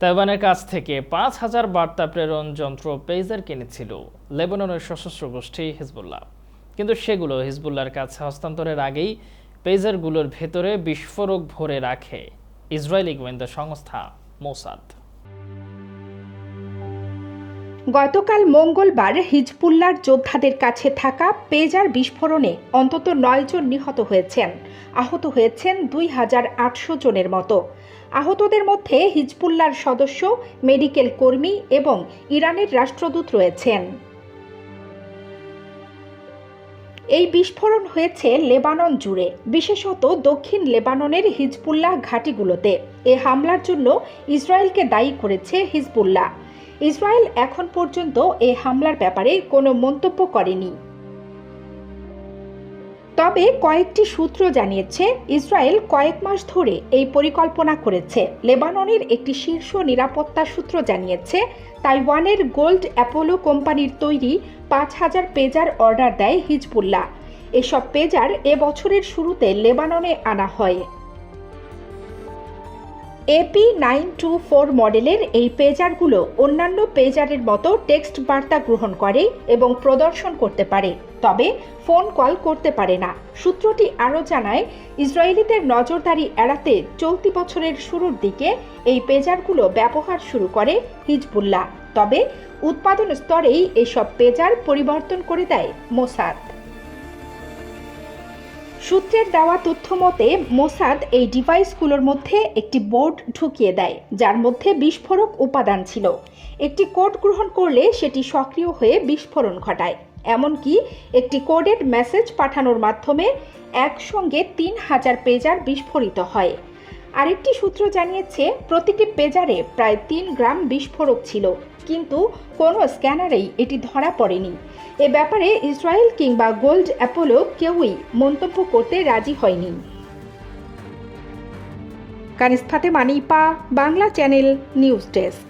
তাইওয়ানের কাছ থেকে পাঁচ হাজার বার্তা প্রেরণ যন্ত্র পেজার কিনেছিল লেবাননের সশস্ত্র গোষ্ঠী হিজবুল্লাহ। কিন্তু সেগুলো হিজবুল্লাহর কাছে হস্তান্তরের আগেই পেজারগুলোর ভেতরে বিস্ফোরক ভরে রাখে ইসরায়েলি গোয়েন্দা সংস্থা মোসাদ। গতকাল মঙ্গলবার হিজবুল্লার যোদ্ধাদের কাছে থাকা পেজার বিস্ফোরণে অন্তত নয়জন নিহত হয়েছেন। আহত হয়েছেন দুই হাজার আটশো জনের মতো। আহতদের মধ্যে হিজবুল্লার সদস্য, মেডিকেল কর্মী এবং ইরানের রাষ্ট্রদূত রয়েছেন। এই বিস্ফোরণ হয়েছে লেবানন জুড়ে, বিশেষত দক্ষিণ লেবাননের হিজবুল্লাহ ঘাঁটিগুলোতে। এ হামলার জন্য ইসরায়েলকে দায়ী করেছে হিজবুল্লাহ। ইসরায়েল এখন পর্যন্ত এ হামলার ব্যাপারে কোনো মন্তব্য করেনি। তবে কয়েকটি সূত্র জানিয়েছে, ইসরায়েল কয়েক মাস ধরে এই পরিকল্পনা করেছে। লেবাননের একটি শীর্ষ নিরাপত্তা সূত্র জানিয়েছে, তাইওয়ানের গোল্ড অ্যাপোলো কোম্পানির তৈরি পাঁচ হাজার পেজার অর্ডার দেয় হিজবুল্লাহ। এসব পেজার এ বছরের শুরুতে লেবাননে আনা হয়। এপি নাইন টু ফোর মডেলের এই পেজারগুলো অন্যান্য পেজারের মতো টেক্সট বার্তা গ্রহণ করে এবং প্রদর্শন করতে পারে, তবে ফোন কল করতে পারে না। সূত্রটি আরও জানায়, ইসরায়েলিদের নজরদারি এড়াতে চলতি বছরের শুরুর দিকে এই পেজারগুলো ব্যবহার শুরু করে হিজবুল্লাহ। তবে উৎপাদন স্তরেই এসব পেজার পরিবর্তন করে দেয় মোসাদ। সূত্রের দেওয়া তথ্য মতে, মোসাদ এই ডিভাইসগুলোর মধ্যে একটি বোর্ড ঢুকিয়ে দেয়, যার মধ্যে বিস্ফোরক উপাদান ছিল। একটি কোড গ্রহণ করলে সেটি সক্রিয় হয়ে বিস্ফোরণ ঘটায়। এমনকি একটি কোডেড মেসেজ পাঠানোর মাধ্যমে একসঙ্গে তিন হাজার পেজার বিস্ফোরিত হয়। আরেকটি সূত্র জানিয়েছে প্রতিটি পেজারে প্রায় তিন গ্রাম বিস্ফোরক ছিল, কিন্তু কোনো স্ক্যানারেই এটি ধরা পড়েনি। এ ব্যাপারে ইসরায়েল কিংবা গোল্ড অ্যাপোলো কেউই মন্তব্য করতে রাজি হয়নি। Kanis Fatema Nipa Bangla channel news desk.